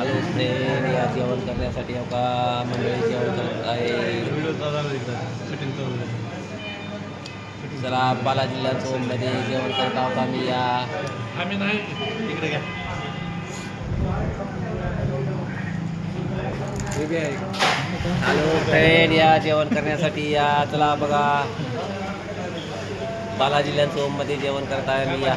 hello friend या जेवण करण्यासाठी का मंडळी जेवण करत आहे चला बाला जिल्हा मध्ये जेवण करत आहोत आम्ही या आम्ही नाही इकडे घ्या हॅलो फ्रेंड या जेवण करण्यासाठी या चला बघा बाला बालाजिल्ह्या मध्ये जेवण करत आहे मी या